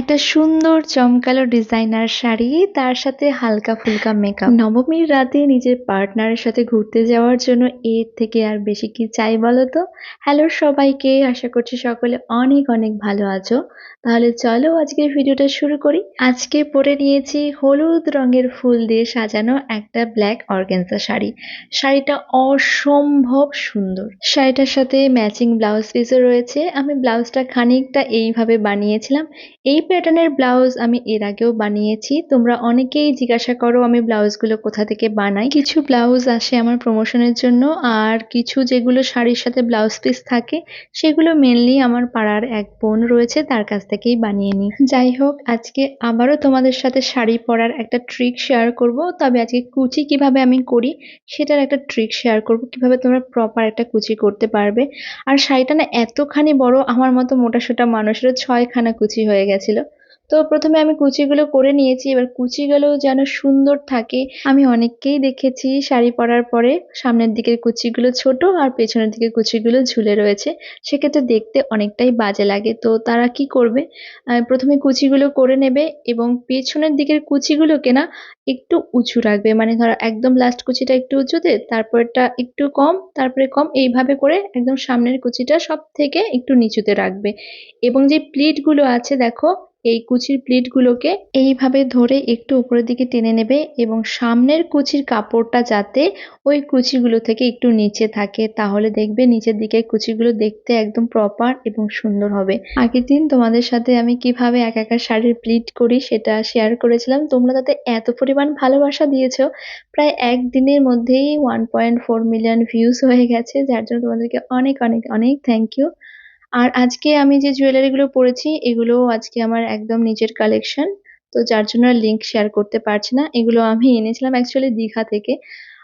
একটা সুন্দর চমকালো ডিজাইনার শাড়ি, তার সাথে হালকা ফুলকা মেকআপ নবমীর রাতে নিজের পার্টনারের সাথে ঘুরতে যাওয়ার জন্য এর থেকে আর বেশি কি চাই বলো তো? হ্যালো সবাইকে, আশা করছি সকলে অনেক অনেক ভালো আছো। তাহলে চলো আজকের ভিডিওটা শুরু করি। আজকে পরে নিয়েছি হলুদ রঙের ফুল দিয়ে সাজানো একটা ব্ল্যাক অর্গেনজা শাড়ি। শাড়িটা অসম্ভব সুন্দর। শাড়িটার সাথে ম্যাচিং ব্লাউজ পিসও রয়েছে। আমি ব্লাউজটা খানিকটা এইভাবে বানিয়েছিলাম। এই প্যাটার্নের ব্লাউজ আমি এর আগেও বানিয়েছি। তোমরা অনেকেই জিজ্ঞাসা করো আমি ব্লাউজগুলো কোথা থেকে বানাই। কিছু ব্লাউজ আসে আমার প্রমোশনের জন্য, আর কিছু যেগুলো শাড়ির সাথে ব্লাউজ পিস থাকে, সেগুলো মেনলি আমার পাড়ার এক বোন রয়েছে, তার কাছ থেকেই বানিয়ে নিই। যাই হোক, আজকে আবারও তোমাদের সাথে শাড়ি পরার একটা ট্রিক শেয়ার করব, তবে আজকে কুচি কীভাবে আমি করি, সেটার একটা ট্রিক শেয়ার করব, কীভাবে তোমরা প্রপার একটা কুচি করতে পারবে। আর শাড়িটা না এতখানি বড়, আমার মতো মোটাসোটা মানুষেরও ছয়খানা কুচি হয়ে গেছিল। তো প্রথমে আমি কুচিগুলো করে নিয়েছি। এবার কুচিগুলো যেন সুন্দর থাকে। আমি অনেককেই দেখেছি শাড়ি পরার পরে। সামনের দিকের কুচিগুলো ছোট আর পেছনের দিকের কুচিগুলো ঝুলে রয়েছে। সেক্ষেত্রে দেখতে অনেকটাই বাজে লাগে। তো তারা কি করবে? প্রথমে কুচিগুলো করে নেবে এবং পেছনের দিকের কুচিগুলোকে না একটু উঁচু রাখবে। মানে ধরো একদম লাস্ট কুচিটা একটু উঁচুতে, তারপরটা একটু কম, তারপরে কম, এইভাবে করে একদম সামনের কুচিটা সব থেকে একটু নিচুতে রাখবে। এবং যে প্লিটগুলো আছে, দেখো এই কুচির প্লিটগুলোকে এইভাবে ধরে একটু উপরের দিকে টেনে নেবে এবং সামনের কুচির কাপড়টা যাতে ওই কুচিগুলো থেকে একটু নিচে থাকে, তাহলে দেখবে নিচের দিকে কুচিগুলো দেখতে একদম প্রপার এবং সুন্দর হবে। আগের দিন তোমাদের সাথে আমি কীভাবে এক একা শাড়ির প্লিট করি সেটা শেয়ার করেছিলাম। তোমরা তাতে এত পরিমাণ ভালোবাসা দিয়েছ। প্রায় একদিনের মধ্যেই one point four million views হয়ে গেছে, যার জন্য তোমাদেরকে অনেক অনেক অনেক থ্যাংক ইউ আর আজকে আমি যে জুয়েলারিগুলো পরেছি, এগুলোও আজকে আমার একদম নিজের কালেকশন তো যার জন্য লিঙ্ক শেয়ার করতে পারছি না। এগুলো আমি এনেছিলাম অ্যাকচুয়ালি দীঘা থেকে।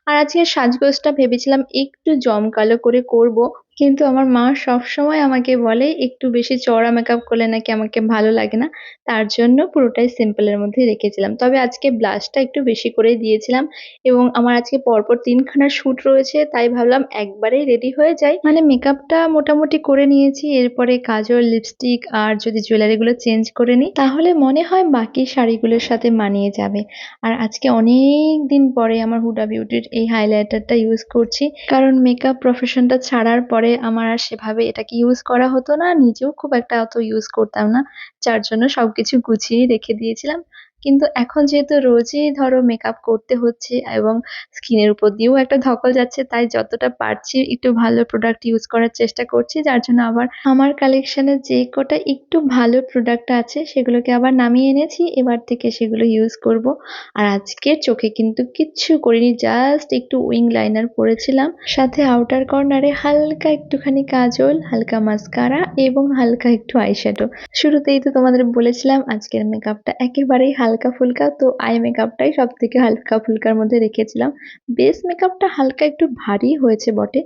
আর আজকে সাজগোজটা ভেবেছিলাম একটু জমকালো করে করব কিন্তু আমার মা সবসময় আমাকে বলে, একটু বেশি চওড়া মেকআপ করলে নাকি আমাকে ভালো লাগে না? তার জন্য পুরোটাই সিম্পলের মধ্যে রেখেছিলাম। তবে আজকে ব্লাশটা একটু বেশি করেই দিয়েছিলাম এবং আমার আজকে পরপর তিনখানা শ্যুট রয়েছে, তাই ভাবলাম একবারেই রেডি হয়ে যাই। মানে মেকআপটা মোটামুটি করে নিয়েছি, এরপরে কাজল লিপস্টিক আর যদি জুয়েলারিগুলো চেঞ্জ করে নিই, তাহলে মনে হয় বাকি শাড়িগুলোর সাথে মানিয়ে যাবে। আর আজকে অনেক দিন পরে আমার হুডা বিউটির এই হাইলাইটারটা ইউজ করছি, কারণ মেকআপ প্রফেশনটা ছাড়ার পরে আমার আর সেভাবে এটাকে ইউজ করা হতো না, নিজেও খুব একটা অত ইউজ করতাম না। যার জন্য সবকিছু গুছিয়ে রেখে দিয়েছিলাম। কিন্তু এখন যেহেতু রোজই ধরো মেকআপ করতে হচ্ছে এবং স্কিনের উপর দিয়েও একটা ধকল যাচ্ছে, তাই যতটা পারছি একটু ভালো প্রোডাক্ট ইউজ করার চেষ্টা করছি। যার জন্য আবার আমার কালেকশনে যে কটা একটু ভালো প্রোডাক্ট আছে, সেগুলোকে আবার নামিয়ে এনেছি। এবার থেকে সেগুলো ইউজ করব। আর আজকে চোখে কিন্তু কিচ্ছু করিনি জাস্ট একটু উইং লাইনার পরেছিলাম। সাথে আউটার কর্নারে হালকা একটুখানি কাজল, হালকা মাস্কারা এবং হালকা একটু আইশ্যাডো শুরুতেই তো তোমাদের বলেছিলাম, আজকের মেকআপটা একেবারেই হালকা ফুলকা, তো আই মেকআপটাই সব থেকে হালকা ফুলকার মধ্যে রেখেছিলাম। বেস মেকআপটা হালকা একটু ভারী হয়েছে বটে।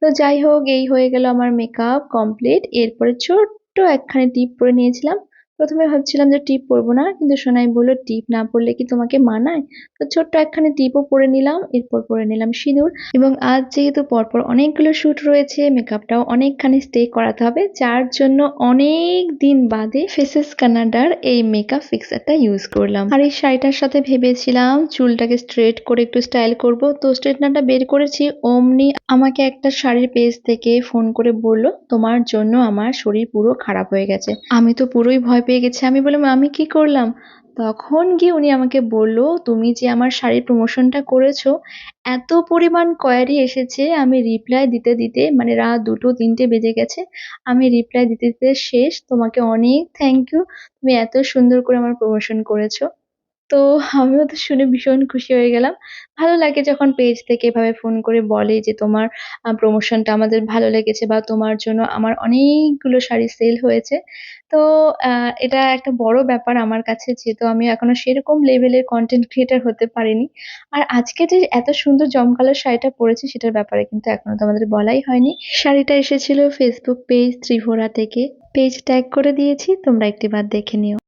তো যাই হোক, এই হয়ে গেল আমার মেকআপ কমপ্লিট। এরপরে ছোট্ট একখানি টিপ পরে নিয়েছিলাম। প্রথমে ভাবছিলাম যে টিপ পরবো না, কিন্তু সোনাই বলল, টিপ না পরলে কি তোমাকে মানায়? তো ছোট্ট একখানি টিপও পরে নিলাম, এরপর পরে নিলাম সিঁদুর। এবং আজ যেহেতু পরপর অনেকগুলো শ্যুট রয়েছে, মেকআপটাও অনেকখানি স্টে করাতে হবে, যার জন্য অনেক দিন বাদে ফেসেস কানাডার এই মেকআপ ফিক্সারটা ইউজ করলাম। আর এই শাড়িটার সাথে ভেবেছিলাম চুলটাকে স্ট্রেট করে একটু স্টাইল করব, তো স্ট্রেটনারটা বের করেছি। অমনি আমাকে একটা শাড়ির পেজ থেকে ফোন করে বলল, তোমার জন্য আমার শরীর পুরো খারাপ হয়ে গেছে। আমি তো পুরোই ভয় পেয়ে গেছে। আমি বললাম, আমি কি করলাম? তখন গিয়ে উনি আমাকে বলল, তুমি যে আমার শাড়ির প্রমোশনটা করেছ, এত পরিমাণ কোয়ারি এসেছে, আমি রিপ্লাই দিতে দিতে মানে রাত দুটো তিনটে বেজে গেছে, আমি রিপ্লাই দিতে দিতে শেষ। তোমাকে অনেক থ্যাংক ইউ তুমি এত সুন্দর করে আমার প্রমোশন করেছ। তো আমিও তো শুনে ভীষণ খুশি হয়ে গেলাম। ভালো লাগে যখন পেজ থেকে এভাবে ফোন করে বলে যে তোমার প্রমোশনটা আমাদের ভালো লেগেছে বা তোমার জন্য আমার অনেকগুলো শাড়ি সেল হয়েছে। তো এটা একটা বড় ব্যাপার আমার কাছে যেহেতু আমি এখনও সেরকম লেভেলের কন্টেন্ট ক্রিয়েটার হতে পারিনি। আর আজকে যে এত সুন্দর জমকালো শাড়িটা পরেছি সেটার ব্যাপারে কিন্তু এখনও তোমাদের বলাই হয়নি। শাড়িটা এসেছিল ফেসবুক পেজ ত্রিভরা থেকে। পেজ ট্যাগ করে দিয়েছি, তোমরা একটিবার দেখে নিও।